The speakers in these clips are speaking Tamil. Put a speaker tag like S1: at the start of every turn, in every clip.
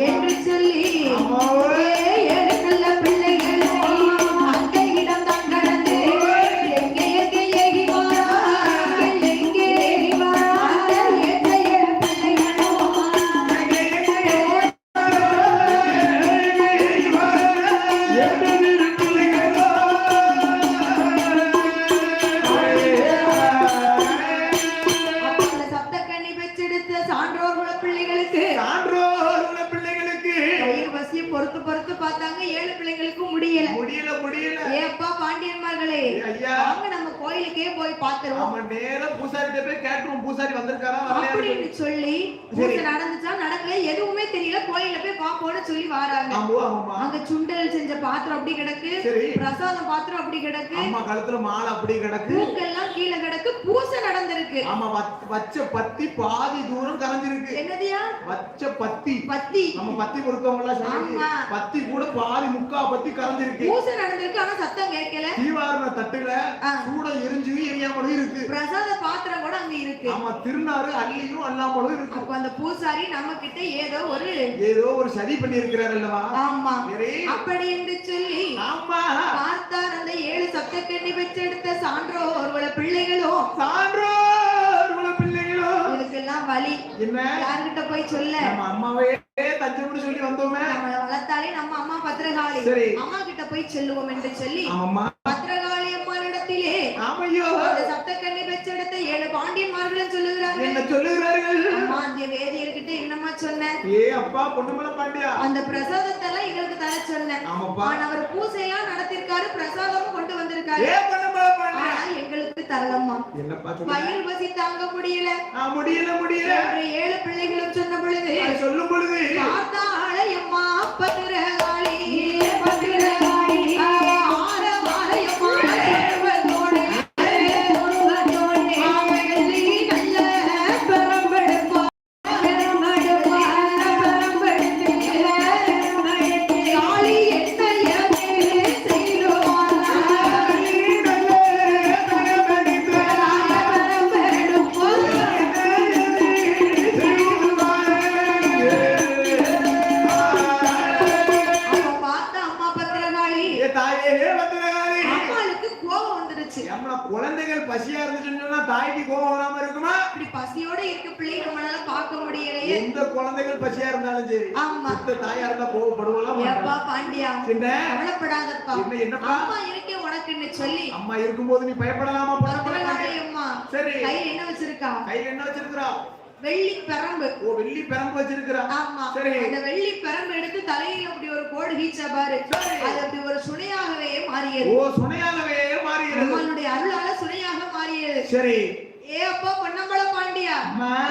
S1: என்று சொல்லி
S2: நேரா பூசாரிட்ட போய் கேட்டுருவோம் பூசாரி வந்திருக்காரா
S1: அப்படின்னு சொல்லி? பூசை நடந்துச்சா நடக்கல எதுவுமே தெரியல. கோயில்ல போய் பாப்போம்னு சொல்லி வராங்க. அங்க சுண்டல் செஞ்ச பாத்திரம் அப்படி கிடக்கு. பிரசாதம் பாத்திரம் அப்படி கிடக்கு.
S2: அம்மா கழுத்துல மாலை அப்படி கிடக்கு.
S1: பூக்கெல்லாம் கீழே கிடக்கு. பூசை நடந்திருக்கு.
S2: ஆமா வச்ச- பத்தி பாதி தூரம் கரைஞ்சிருக்கு.
S1: என்னதியா?
S2: வச்ச பத்தி.
S1: பத்தி.
S2: நம்ம பத்தி கொடுத்தவங்க. பத்தி கூட பாதி முக்கா பத்தி கரைஞ்சிருக்கு.
S1: பூசை நடந்திருக்கு ஆனா சத்தம் கேட்கல.
S2: தீவாரண தட்டுல. சூட எரிஞ்சு எரியாமலும் இருக்கு.
S1: பிரசாத பாத்திரம் கூட அங்க இருக்கு.
S2: ஆமா திருநாறு அள்ளியும் அல்லாமலும் இருக்கு.
S1: அப்ப அந்த பூசாரி நம்ம கிட்ட ஏதோ ஒரு
S2: ஏதோ ஒரு சதி பண்ணி இருக்கிறார் அல்லவா?
S1: ஆமா. அப்படி என்று சொல்லி
S2: ஆமா.
S1: பார்த்தார். அந்த ஏழு சப்தக்கண்ணி பெற்றெடுத்த சான்றோர் பிள்ளைகளும்
S2: சான்றோர் உள்ள பிள்ளைகளும்
S1: இதுக்கெல்லாம் வழி
S2: என்ன?
S1: யார்கிட்ட போய் சொல்ல?
S2: நம்ம அம்மாவே தஞ்சம்னு சொல்லி வந்தோமே.
S1: நம்மள வளர்த்தாலே நம்ம அம்மா பத்திரகாளி. அம்மா கிட்ட போய் சொல்லுவோம் என்று சொல்லி அம்மாளிடத்திலே
S2: ஆமையோ.
S1: அந்த சப்தக்கண்ணி பெற்றெடுத்த ஏழு பாண்டியன்மார்களும் சொல்லுகிறார்கள்.
S2: என்ன சொல்லுகிறார்கள்?
S1: அம்மா அந்த வேதியர்கிட்ட என்னம்மா சொன்னேன்
S2: ஏ அப்பா பொண்ணுமலை பாண்டியா?
S1: அந்த பிரசாதத்தை எல்லாம் எங்களுக்கு தர சொன்னேன்
S2: ஆமாப்பா.
S1: அவர் பூசையெல்லாம் நடத்திருக்காரு பிரசாதமும் கொண்டு வந்திருக்காரு.
S2: ஏ பொண்ணுமலை பாண்டியா?
S1: எங்களுக்கு தரலம்மா.
S2: என்னப்பா
S1: வயிறு பசி தாங்க முடியல.
S2: முடியல முடியல.
S1: ஏழு பிள்ளைகளும் சொன்ன பொழுது
S2: சொல்லும் பொழுது.
S1: பத்திரகாளி பத்திரகாளி. வந்துருச்சு
S2: ஏம்மா, குழந்தைகள் பசியா இருந்துச்சுன்னு சொன்னா தாய்க்கு கோபம் வராம இருக்குமா?
S1: இப்படி பசியோட இருக்க பிள்ளை நம்மளால பார்க்க முடியலையே.
S2: எந்த குழந்தைகள் பசியா இருந்தாலும் சரி
S1: ஆமா.
S2: மத்த தாயா இருந்தா கோவப்படுவலாம்
S1: ஏப்பா பாண்டியா?
S2: என்ன
S1: கவலைப்படாதப்பா.
S2: என்ன என்னப்பா?
S1: அம்மா இருக்கே உனக்குன்னு சொல்லி.
S2: அம்மா இருக்கும்போது நீ பயப்படலாமா? பயப்படலாம் சரி.
S1: கையில என்ன வச்சிருக்கா?
S2: கையில என்ன வச்சிருக்கிறா?
S1: வெள்ளி பெரம்பு.
S2: ஓ வெள்ளி பெரம்பு வச்சிருக்கிறா
S1: ஆமா.
S2: சரி.
S1: அந்த வெள்ளி பெரம்பு எடுத்து தலையில அப்படி ஒரு கோடு வீச்சா பாரு. அது அப்படி ஒரு சுனையாகவே மாறியது.
S2: ஓ சுனையாகவே மாறுகிறது
S1: அம்மாளுடைய அருளால சுனையாக மாறியது.
S2: சரி.
S1: ஏ அப்பா பொன்னம்பல பாண்டியா.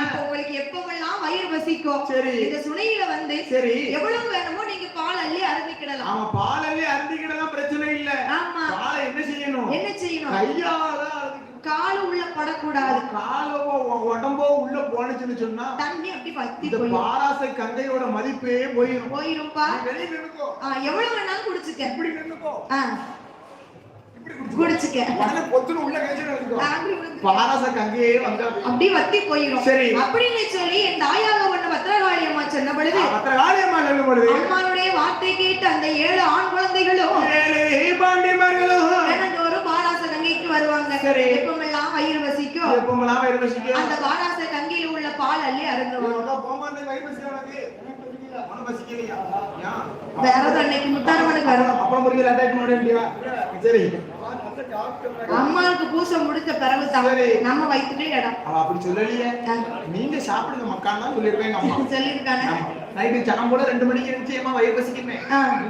S1: இப்ப உங்களுக்கு எப்பவெல்லாம் வயிறு பசிக்கும்
S2: சரி.
S1: இந்த சுனையில வந்து
S2: சரி.
S1: எவ்வளவு வேணுமோ நீங்க பால் அள்ளி அருந்திக்கிடலாம்
S2: ஆமா பாலല്ലേ அருந்திக்கிடலாம் பிரச்சனை இல்ல.
S1: ஆமா.
S2: பாலை என்ன செய்யணும்?
S1: என்ன செய்யணும்?
S2: அருந்திக்கணும்.
S1: காலு உள்ள படக்கூடாது.
S2: காலோ உடம்போ உள்ள போனுச்சுன்னு சொன்னா
S1: தண்ணி அப்படி வத்தி
S2: இந்த
S1: போயிடும்
S2: பாராசை கங்கையோட மதிப்பே போயிரும்.
S1: போயிரும்பா.
S2: நீ வெளிய நின்னுக்கோ.
S1: எவ்வளவு வேணாலும் குடிச்சுக்க.
S2: இப்படி நின்னுக்கோ. குடிச்சுக்கோ. பொத்துன்னு உள்ள கழிச்சு பாராசை கங்கையே வந்தா
S1: அப்படி வத்தி போயிடும்
S2: சரி.
S1: அப்படின்னு சொல்லி என் தாயாக ஒண்ணு பத்திரகாளி அம்மா சொன்ன பொழுது
S2: சொல்லும்
S1: அம்மாவுடைய வார்த்தை கேட்டு அந்த ஏழு ஆண் குழந்தைகளும்
S2: ஏழை பாண்டியமார்களும்
S1: தினந்தோறும் பாராச கங்கைக்கு வருவாங்க
S2: சரி.
S1: எப்பமெல்லாம் வயிறு வசிக்கும்.
S2: எப்பமெல்லாம் வயிறு பசிக்கும்
S1: அந்த பாராச கங்கையில உள்ள பால் அள்ளி அருந்துவாங்க
S2: உனக்கு. போமாட்டே வயிறு ஏன்?
S1: வேற அன்னைக்கு முத்தாரம்மனுக்கு வரும்
S2: அப்புறம் முறையில் அட்டாக் பண்ண முடியா சரி.
S1: அம்மாவுக்கு பூசை முடிச்ச பிறகு தான். நம்ம வயிற்றுல இடம்.
S2: அவ அப்படி சொல்லலையே. நீங்க சாப்பிடுங்க மக்கான் தான் சொல்லிருவேங்க அம்மா.
S1: சொல்லியிருக்கானே
S2: நைட்டு சனம் கூட ரெண்டு மணிக்கு நிச்சயமா வயிறு பசிக்குமே.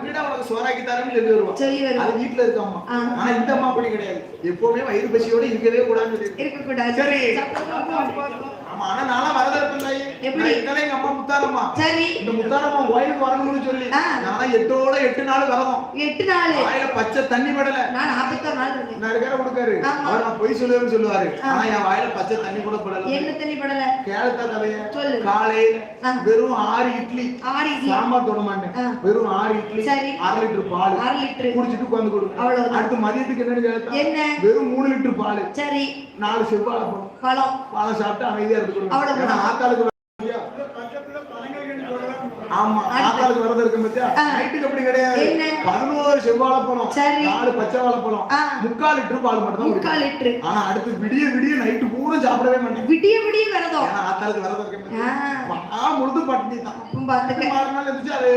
S2: வீடா உனக்கு சோறாக்கி தரேன்னு சொல்லி வருவோம்
S1: சொல்லி வரும்
S2: அது வீட்டுல இருக்க அம்மா. ஆனா இந்த அம்மா அப்படி கிடையாது. எப்பவுமே வயிறு பசியோட இருக்கவே கூடாதுன்னு சொல்லி
S1: இருக்கக்கூடாது.
S2: சரி. ஆமா ஆனா நானா வரதரப்பன் தாயி
S1: எப்படி?
S2: இத்தனை எங்க அம்மா முத்தாரம்மா.
S1: சரி.
S2: இந்த முத்தாரம்மா கோயிலுக்கு வரணும்னு சொல்லி. நானா எட்டோட எட்டு நாள் வரணும்
S1: எட்டு நாள்.
S2: வாயில பச்சை தண்ணி படல
S1: நான் நாற்பத்தோரு நாள்
S2: நான் கொடுக்காரு. அவர் நான் பொய் சொல்லுவேன்னு சொல்லுவாரு. ஆனா என் வாயில பச்சை தண்ணி கூட படல.
S1: என்ன தண்ணி படல?
S2: கேளத்தா தலைய
S1: சொல்லு.
S2: காலையில. வெறும் ஆறு இட்லி.
S1: ஆறு இட்லி.
S2: சாம்பார் தொட மாட்டேன். வெறும் ஆறு இட்லி.
S1: சரி.
S2: அரை லிட்டர் பால்.
S1: ஆறு லிட்டரு.
S2: குடிச்சிட்டு உட்கார்ந்து கொடுக்கும்
S1: அவ்வளவுதான்.
S2: அடுத்து மதியத்துக்கு என்னன்னு கேட்டா
S1: என்ன?
S2: வெறும் மூணு லிட்டர் பால்.
S1: சரி.
S2: நாலு செவ்வாழை பழம்.
S1: பழம்
S2: சாப்பிட்டு அமைதியா ஏன்னா ஆத்தாளுக்கு ஆமா ஆத்தாளுக்கு விரதம் இருக்கு பத்தியா?
S1: ஆ.
S2: நைட்டுக்கு அப்படி கிடையாது? பதினோரு செவ்வாழைப்பழம்
S1: சரி.
S2: நாலு பச்சை வாழைப்பழம்.
S1: ஆ.
S2: முக்கால் லிட்டர் பால் மட்டும்
S1: முக்கால். லிட்டரு.
S2: ஆனா அடுத்து விடிய விடிய நைட்டு பூரா சாப்பிடவே மாட்டேன்.
S1: விடிய விடிய விரதம்.
S2: ஆத்தாளுக்கு விரதம் இருக்கு?
S1: ஆ.
S2: முழுது பட்டினி தான்.
S1: அப்பவும் பாத்துக்க.
S2: ஆறு நாள் இருந்துச்சு அதே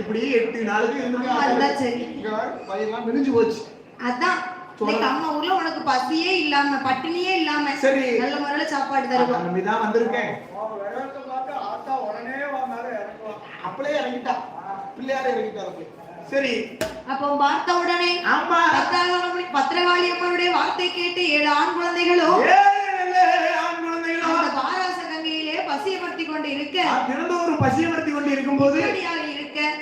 S2: இப்படி எட்டு நாளைக்கு. இங்க வயிறுலாம் மெலிஞ்சு போச்சு.
S1: அதான். அம்மா ஊர்ல உனக்கு பசியே இல்லாம பட்டினியே இல்லாம
S2: சரி.
S1: நல்ல முறையில சாப்பாடு தருவோம்.
S2: நம்பிதான் வந்திருக்கேன். அப்படியே இறங்கிட்டா. பிள்ளையார இறங்கிட்டாரு சரி.
S1: அப்போ பார்த்த உடனே
S2: ஆமா.
S1: பத்திரகாளி அம்மனுடைய வார்த்தை கேட்டு ஏழு ஆண் குழந்தைகளும்
S2: ஆண் குழந்தைகளா.
S1: அந்த பாராச கங்கையிலே பசியமர்த்தி கொண்டு இருக்க.
S2: ஒரு பசியமர்த்தி கொண்டு இருக்கும்போது
S1: இப்படியாக இருக்க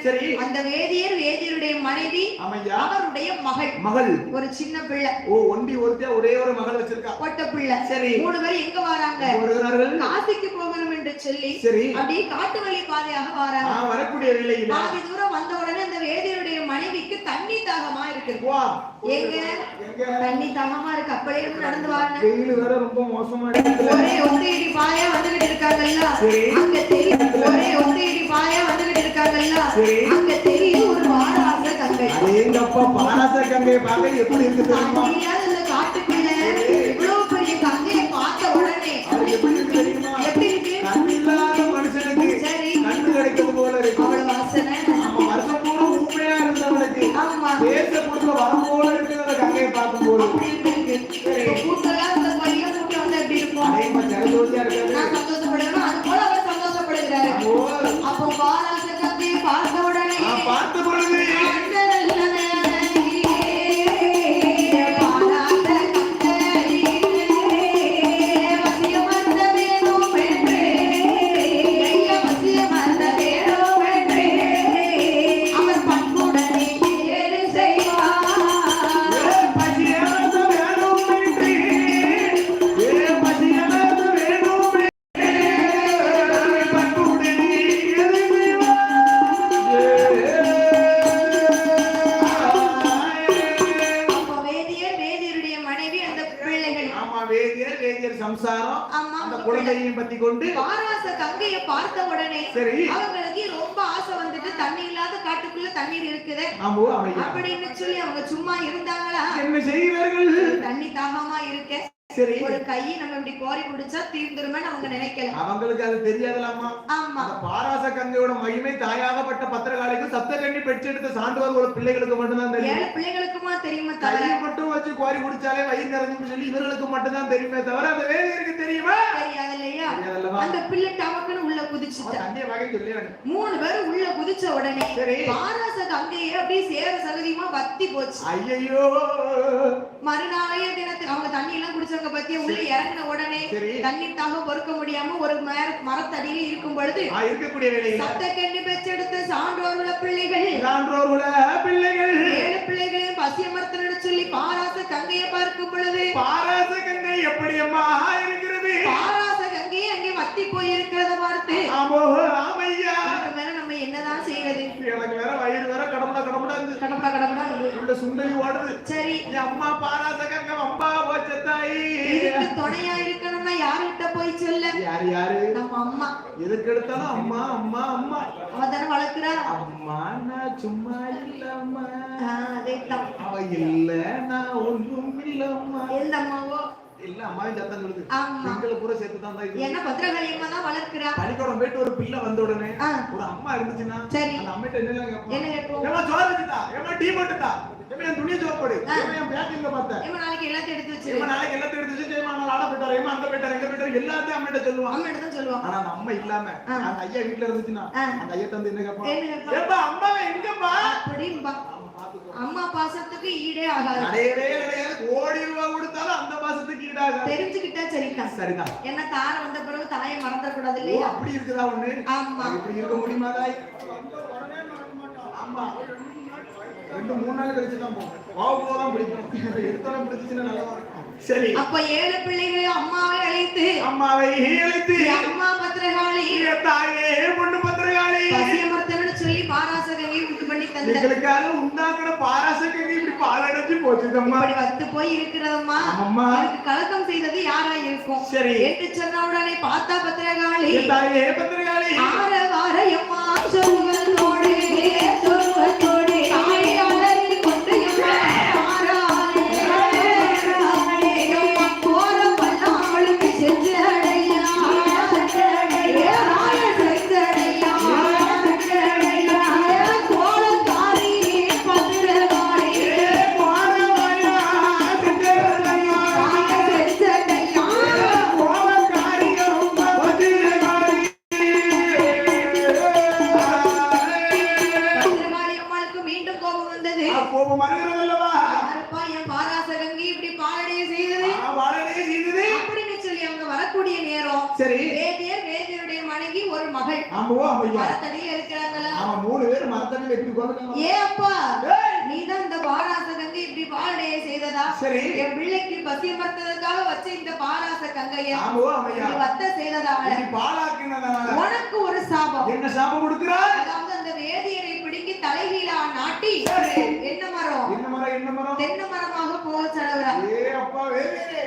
S2: சரி.
S1: அந்த வேதியர் வேதியருடைய மனைவி
S2: அமையா?
S1: அவருடைய மகள்.
S2: மகள்.
S1: ஒரு சின்ன பிள்ளை.
S2: ஓ ஒண்டி ஒருத்தியா? ஒரே ஒரு மகள் வச்சிருக்கா?
S1: பொட்ட பிள்ளை.
S2: சரி.
S1: மூணு பேர் எங்க வராங்க? காசிக்கு போகணும் என்று சொல்லி
S2: சரி.
S1: அப்படியே காட்டு வழி பாதையாக வராங்க.
S2: வரக்கூடிய வேளையில.
S1: பாதி தூரம் வந்த உடனே அந்த வேதியருடைய மனைவிக்கு தண்ணி தாகமா
S2: வா
S1: எங்க? தண்ணி தாகமா இருக்கு. அப்படியே நடந்து வாங்க.
S2: வெயில் வேற ரொம்ப மோசமா இருக்கு.
S1: ஒரே ஒத்தையடி பாயா வந்துகிட்டு இருக்காங்கல்ல. அங்க தெரியும். ஒரே ஒத்தையடி பாயா வந்துகிட்டு இருக்காங்கல்ல. அங்க தெரியும் ஒரு கங்கை.
S2: பார்க்க எப்படி இருக்கு தெரியுமா?
S1: தண்ணியாவது இந்த காட்டுக்குள்ள இவ்வளவு பெரிய கங்கையை பார்த்த உடனே
S2: அது எப்படி இருக்கு தெரியுமா?
S1: எப்படி இருக்கு?
S2: குழந்தையையும் பத்தி கொண்டு
S1: பாராச கங்கையை பார்த்த உடனே
S2: சரி.
S1: அவங்களுக்கு ரொம்ப ஆசை வந்துட்டு தண்ணி இல்லாத காட்டுக்குள்ள தண்ணீர் இருக்குது. அப்படின்னு சொல்லி அவங்க சும்மா இருந்தாங்களா?
S2: என்ன செய்கிறார்கள்?
S1: தண்ணி தாகமா இருக்க.
S2: சரி.
S1: ஒரு கையை நம்ம இப்படி கோரி குடிச்சா தீர்ந்துருமேன்னு அவங்க நினைக்கல.
S2: அவங்களுக்கு அது தெரியாதலாமா?
S1: ஆமா.
S2: பாராச கங்கையோட மகிமை தாயாகப்பட்ட பத்திரகாளிக்கு சப்தகண்ணி பெற்றெடுத்த சான்றோர்களோட பிள்ளைகளுக்கு மட்டும்தான் தெரியும்.
S1: ஏழை பிள்ளைகளுக்குமா தெரியுமா
S2: கையை மட்டும் வச்சு கோரி குடிச்சாலே வயிறு நிறைஞ்சுன்னு சொல்லி இவர்களுக்கு மட்டும்தான் தெரியுமே தவிர அந்த வேதியருக்கு தெரியுமா?
S1: தெரியாது இல்லையா அந்த பிள்ளை டமக்குன்னு உள்ள குதிச்சுட்டா.
S2: சொல்லி
S1: மூணு பேரும் உள்ள குதிச்ச உடனே
S2: சரி.
S1: பாராச கங்கையே அப்படியே சேர சகதியுமா வத்தி போச்சு.
S2: ஐயையோ.
S1: மறுநாளைய தினத்துக்கு அவங்க தண்ணி எல்லாம் குடிச்சவங்க பத்தி உள்ள இறங்கின உடனே
S2: சரி.
S1: தண்ணீர் தாக பொறுக்க முடியாம ஒரு மர- மரத்தடியில இருக்கும் பொழுது
S2: இருக்கக்கூடிய வேலையில.
S1: சத்த கண்ணி பெற்றெடுத்த சான்றோர்கள பிள்ளைகள்
S2: சான்றோர்கள பிள்ளைகள்.
S1: ஏழு பிள்ளைகளையும் பசியமர்த்தனு சொல்லி பாராச கங்கையை பார்க்கும் பொழுது
S2: பாராச கங்கை எப்படி அம்மா இருக்கிறது
S1: பாராச கங்கையை அங்கே வத்தி போயிருக்கிறத பார்த்து
S2: ஆமோ ஆமையா
S1: அதுக்கு மேல நம்ம என்னதான் செய்வது
S2: எனக்கு வேற வயிறு வேற கடமுடா
S1: கடப்பா கடப்பா
S2: உள்ள சுண்டலி ஓடுது.
S1: சரி.
S2: அம்மா பாராச கங்கை அம்பா போச்ச தாயி.
S1: இதுக்கு துணையா இருக்கணும்னா யாருகிட்ட போய் சொல்ல?
S2: யாரு யாரு?
S1: நம்ம அம்மா.
S2: எதுக்கு எடுத்தாலும் அம்மா அம்மா அம்மா.
S1: அவ தானே வளர்க்கிறா?
S2: அம்மா நான் சும்மா இல்லம்மா.
S1: அதே தான்
S2: அவ இல்ல நான் ஒன்றும் இல்லம்மா.
S1: எந்த அம்மாவோ
S2: இல்ல அம்மாவும் சத்தம் சொல்லுது பெண்களை பூரா சேர்த்து தான் தான்
S1: என்ன பத்திரகாளி அம்மா தான் வளர்க்கிறா
S2: பள்ளிக்கூடம் போயிட்டு ஒரு பிள்ளை வந்த உடனே ஒரு அம்மா இருந்துச்சுன்னா
S1: சரி.
S2: அந்த அம்மிட்ட என்ன கேட்போம்
S1: என்ன கேட்போம்?
S2: ஏமா சோறு வச்சுட்டா? ஏமா டீ மட்டுட்டா ஏமா என் துணியை சோப்படு. ஏமா என் பேக்கிங்ல பார்த்த
S1: ஏமா நாளைக்கு எல்லாத்தையும் எடுத்து வச்சிரு?
S2: ஏமா நாளைக்கு எல்லாத்தையும் எடுத்து வச்சு ஏமா நான் ஆட போயிட்டாரு. ஏமா அங்க போயிட்டாரு? எங்க போயிட்டாரு? எல்லாத்தையும் அம்மிட்ட சொல்லுவான்.
S1: அம்மா தான் சொல்லுவாங்க
S2: ஆனா அந்த அம்மா இல்லாம. அந்த ஐயா வீட்டுல இருந்துச்சுன்னா. அந்த ஐயா தந்து என்ன கேட்பான்? ஏப்பா அம்மாவை எங்கப்பா
S1: அப்படின்பா அம்மா பாசத்துக்கு ஈடே ஆகாது.
S2: கிடையாது கோடி ரூபாய் கொடுத்தாலும் அந்த மாசத்துக்கு ஈடாக
S1: தெரிஞ்சுக்கிட்டா சரிதான்.
S2: சரிதான்.
S1: என்ன தார வந்த பிறகு தாயை மறந்துடக்கூடாது
S2: ஓ
S1: இல்லையா?
S2: அப்படி இருக்குதா ஒண்ணு
S1: ஆமா.
S2: இப்படி இருக்க முடியுமா தாய்? ஆமா. ரெண்டு மூணு நாள் கழிச்சு தான் போகும் தான் பிடிக்கும் எடுத்தாலும் பிடிச்சுன்னா நல்லா இருக்கும். சரி.
S1: அப்ப ஏழு பிள்ளைகள் அம்மாவை அழைத்து
S2: அம்மாவை அழைத்து
S1: அம்மா பத்திரகாளி.
S2: தாயே பொண்ணு பத்திரகாளி. எங்களுக்காக உண்டாக்குற பாராசக்கங்க இப்படி பாலடைஞ்சு போச்சுதம்மா
S1: இப்படி வந்து போய் இருக்கிறதம்மா.
S2: அம்மா
S1: எனக்கு கலக்கம் செய்தது யாரா இருக்கும்?
S2: சரி.
S1: என்று சொன்ன உடனே பார்த்தா பத்திரகாளி.
S2: தாயே பத்திரகாளி.
S1: ஆற வார எம்மா மகள்
S2: ஆமாவோ ஆமையா
S1: மரத்தடியே இருக்கிறாங்களா
S2: ஆமா மூணு மரத்தடியில் எப்படி
S1: ஏ அப்பா
S2: ஏய்,
S1: நீதான் இந்த பாராச கங்கை இப்படி பாலடைய செய்ததா?
S2: சரி.
S1: என் பிள்ளைக்கு பசி மறத்ததுக்காக வச்ச இந்த பாராச கங்கைய
S2: ஆமாவோ
S1: நீ வத்த
S2: பாலாக்கினதால
S1: உனக்கு ஒரு சாபம்.
S2: என்ன சாபம் கொடுக்கிறார்
S1: அதாவது அந்த வேதியரை பிடிக்கி தலைகீழா நாட்டி. என்ன மரம்?
S2: என்ன மரம் என்ன மரம்?
S1: தென்னை மரமாக போக செலவுறா
S2: ஏ அப்பா வேதியரை.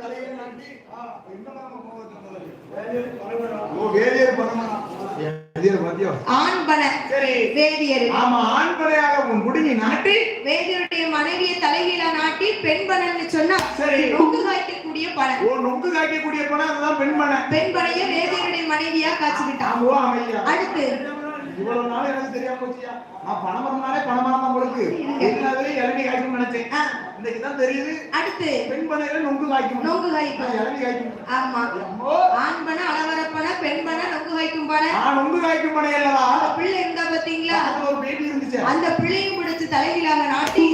S2: தலையில நாட்டி,
S1: வேதியருடைய மனைவியை தலைகீழா நாட்டி பெண் பனன்னு சொன்னா
S2: சரி.
S1: காய்க்கக்கூடிய பழம்
S2: ஓ நொங்கு காய்க்கக்கூடிய பணம் அதுதான் பெண் பண்ண
S1: பெண் பனைய வேதியருடைய மனைவியா காய்ச்சிக்கிட்டான்
S2: ஆமாவோ அமையா
S1: அடுத்து.
S2: இவ்வளவு நாள் எனக்கு தெரியாம போச்சியா? நான் பணமரம்னாலே பணமரம் தான் உங்களுக்கு எல்லாத்துலயும் இளநீ காய்க்கும் நினைச்சேன்.
S1: ஆ,
S2: இன்னைக்கு தான் தெரியுது.
S1: அடுத்து.
S2: பெண் பனையில நொங்கு காய்க்கும்.
S1: நொங்கு காய்க்கும்.
S2: இளநீ காய்க்கும்.
S1: ஆமா. ஆண்பன அளவரப்பன பெண் பன நொங்கு காய்க்கும் பன
S2: நான் நொங்கு காய்க்கும் பனை அல்லவா
S1: அந்த பிள்ளை இருந்தா பாத்தீங்களா?
S2: பக்கத்துல ஒரு பேட்டி இருந்துச்சு.
S1: அந்த பிள்ளையும் பிடிச்சு தலைகீழாக நாட்டி